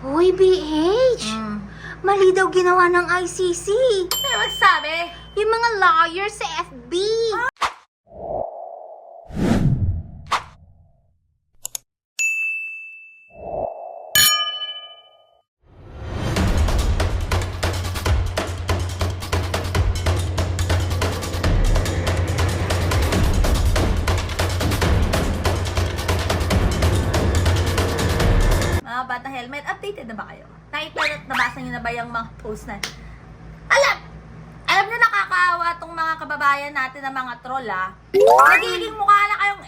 Hoy, BH! Mm. Mali daw ginawa ng ICC. Ano magsabi? Yung mga lawyers sa FB. Mga yung mga post na? Alam! Alam niyo nakakaawa tong mga kababayan natin na mga troll ah. Nagiging mukha na kayong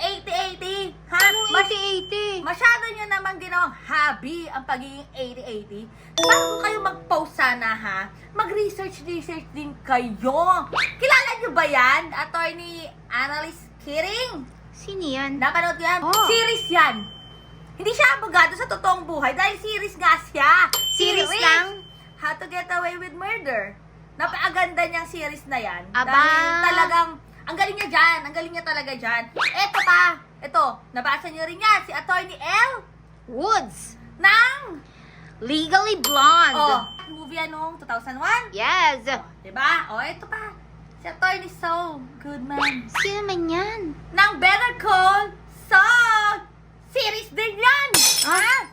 80-80. Ha? Mas- 80-80. Masyado nyo naman ginawang hobby ang pagiging 80-80. Bago kayo mag-post sana ha, mag-research-research din kayo. Kilala nyo ba yan? Attorney Annalise Kiring? Sino yan? Napanood yan? Oh. Series yan. Hindi siya abogado sa totoong buhay dahil series nga siya. Series lang? How to Get Away with Murder. Napakaganda niyang series na yan. Aba. Dahil talagang, ang galing niya dyan. Ang galing niya talaga dyan. Eto pa. Ito, nabasa niyo rin yan. Si Attorney L. Woods. Ng, Legally Blonde. oh, movie yan noong 2001. Yes. Diba? O, ito pa. Si Attorney Saul Goodman. Sino man yan? ng Better Call Saul! Series din yan! Ha?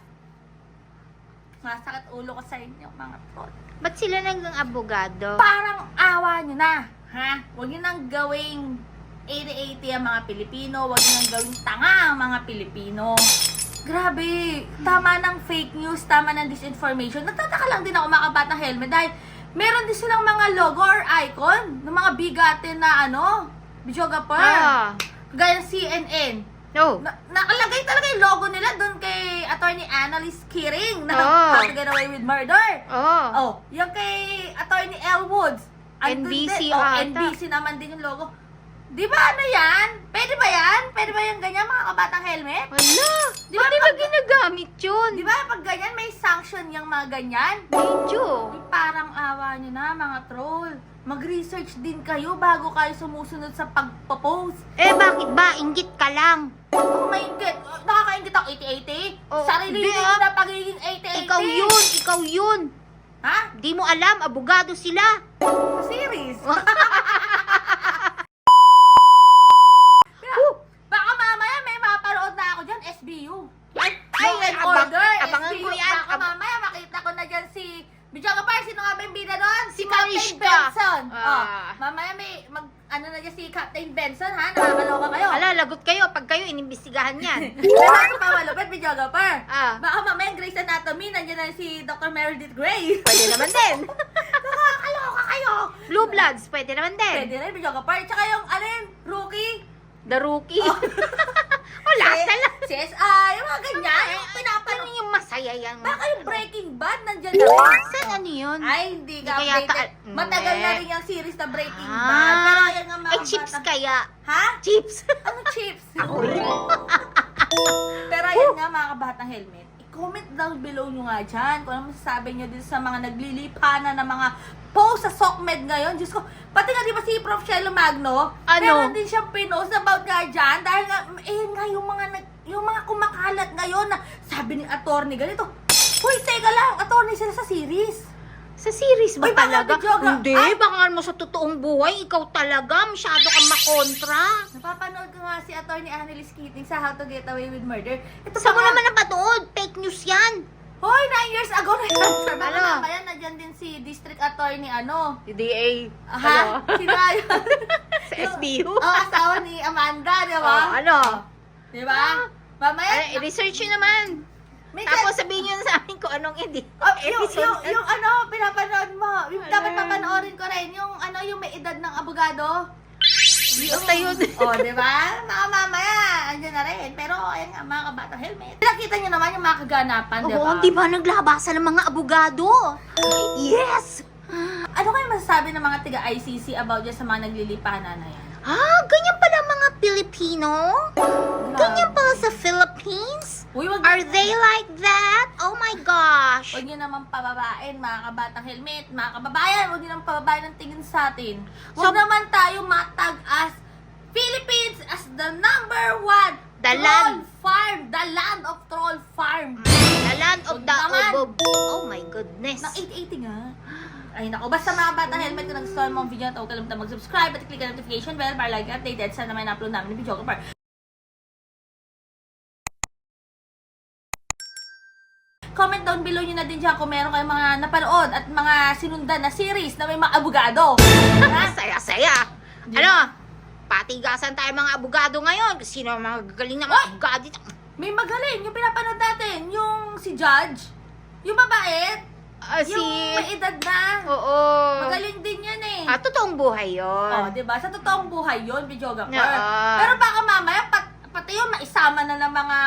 Masakit ulo ko sa inyo, mga troll. Ba't sila naging abogado? Parang awa nyo na, ha? Huwag nyo nang gawing 80-80 ang mga Pilipino. Huwag nyo nang gawing tanga ang mga Pilipino. Grabe, tama ng fake news, tama ng disinformation. Nagtataka lang din ako mga kabatang helmet dahil meron din silang mga logo or icon ng mga bigatin na ano, videographer. Ah. Gaya ng CNN. No. Na, nakalagay talaga yung logo nila doon kay Attorney Annalise Kiring na Oh. How to Get Away with Murder. Oh. Oh, yung kay Attorney L. Woods. Andun NBC din. Oh, ata. NBC naman din yung logo. Di ba ano yan? Pwede ba yan? Pwede ba yung ganyan mga kabatang helmet? Wala. Di ba Di ba ginagamit yun? Di ba pag ganyan may sanction yung mga ganyan? Medyo. Di parang awa nyo na mga troll. Mag-research din kayo bago kayo sumusunod sa pagpo-post. Eh, bakit ba? Inggit ka lang. Ako maingit. Nakakaingit ako 80-80. Oo, Sarili di ko ah. na pagiging 80-80. Ikaw yun. Ikaw yun. Ha? Di mo alam, abogado sila. Series. Huh. Baka mamaya may mapanood na ako SBU. Ay, Law and abang- Order, abangan SBU. ko yan. Baka Ab- mamaya makita ko na dyan si... Bidyaga pa, sino nga ba yung bida doon? Si Captain Mariska. Benson. Ah. Oh, mamaya may mag... Ano na dyan si Captain Benson, ha? Nakakaloka kayo. Ala, lagot kayo pag kayo inimbestigahan yan. Diba si Mama Lupet, Bidyaga pa? ah, Baka mamaya Grey's Anatomy, nandiyan na si Dr. Meredith Grey. pwede naman din. Nakakaloka kayo. Blue Bloods, pwede naman din. Pwede rin, Bidyaga pa. Tsaka yung, ano yun, rookie. The Rookie. Oh. Wala, Si- sala. CSI, yung mga ganyan. Yung Ano pinapanood. yung masaya yan? Baka yung Breaking Bad nandyan na rin. Saan ano yun? Ay, hindi ka Hindi kaya updated. ta- Matagal na rin yung series na Breaking Ah. Bad. Pero ayan nga mga Eh, chips bata. kaya. Ha? Chips. Ano chips? Pero ayan nga mga kabatang helmet. I-comment down below nyo nga dyan kung ano masasabi nyo din sa mga naglilipana na mga post sa SOCMED ngayon. Diyos ko, pati nga di ba si Prof. Shelo Magno? Ano? Meron din siyang pinost about nga dyan dahil nga, eh nga yung mga, nag- yung mga kumakalat ngayon na sabi ni attorney ganito, Uy, teka lang, attorney sila sa series. Sa series ba Uy, talaga? Hindi, Ay! baka mo sa totoong buhay, ikaw talaga, masyado kang makontra. Napapanood ko nga si attorney Annalise Keating sa How to Get Away with Murder. Ito Saan mo naman napanood? Fake news yan. Hoy, nine years ago na yan. Baka Ano? mamaya nandyan din si District Attorney ano. DA. Ha? Sino nga yun? Sa SBU? Oo, asawa ni Amanda, di ba? Oh, ano? Di ba? Mamaya, Ay, research nyo naman. may Tapos sabihin nyo sa amin kung anong edit. Oh, yung, yung, na- yung ano, pinapanood mo. Yung dapat papanoorin ko rin. Yung ano, yung may edad ng abogado. Basta yun. oh, di ba? Mga mamaya, andyan na rin. Pero, ayan nga, mga kabata helmet. Nakita nyo naman yung mga kaganapan, di ba? Oo, di ba naglabasan ng mga abogado? Yes! Ano kayo masasabi ng mga tiga-ICC about dyan sa mga naglilipanan na yan? Ah, ganyan Pilipino? Ganyan pala sa Philippines? Uy, wag Are they like that? Oh my gosh! Huwag niyo naman pababain, mga kabatang helmet, mga kababayan, huwag niyo naman pababain ng tingin sa atin. Huwag So- naman tayo matag as Philippines as the number one The troll land. farm, the land of troll farm. The land of Huwag the naman. obob. Oh my goodness. Ng 880 nga. Ay nako, basta mga bata helmet kung nagustuhan mo ang video na ito, huwag kalimutan mag-subscribe at click ang notification bell para lagi updated sa naman upload namin ng video ko. Comment down below nyo na din dyan kung meron kayong mga napanood at mga sinundan na series na may mga abogado. Ha? Saya-saya. Ano? Patigasan tayo mga abogado ngayon. Sino ang mga gagaling na mga Oy! abogado dito? May magaling, yung pinapanood natin, yung si Judge, yung mabait, Ah, si... yung may edad na. Oo. Magaling din yan eh. Ah, totoong buhay yun. Oh, 'di ba? Sa totoong buhay 'yon, videographer. Oo. Pero baka mamaya pat, pati yun maisama na ng mga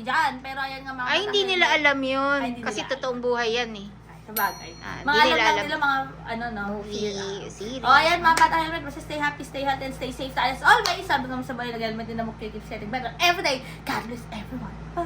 880 diyan. Pero ayan nga mga Ay, hindi nila alam yun. Ay, hindi kasi nila totoong buhay yan eh. Ay, sabagay. Ah, mga alam nila lang alam. nila mga ano no, Movie, fear. series. Oh, ayan mga bata helmet, basta stay happy, stay healthy, and stay safe tayo as always. Sabi ko sa bahay, nag-helmet din na mo keep setting better every day. God bless everyone. Bye!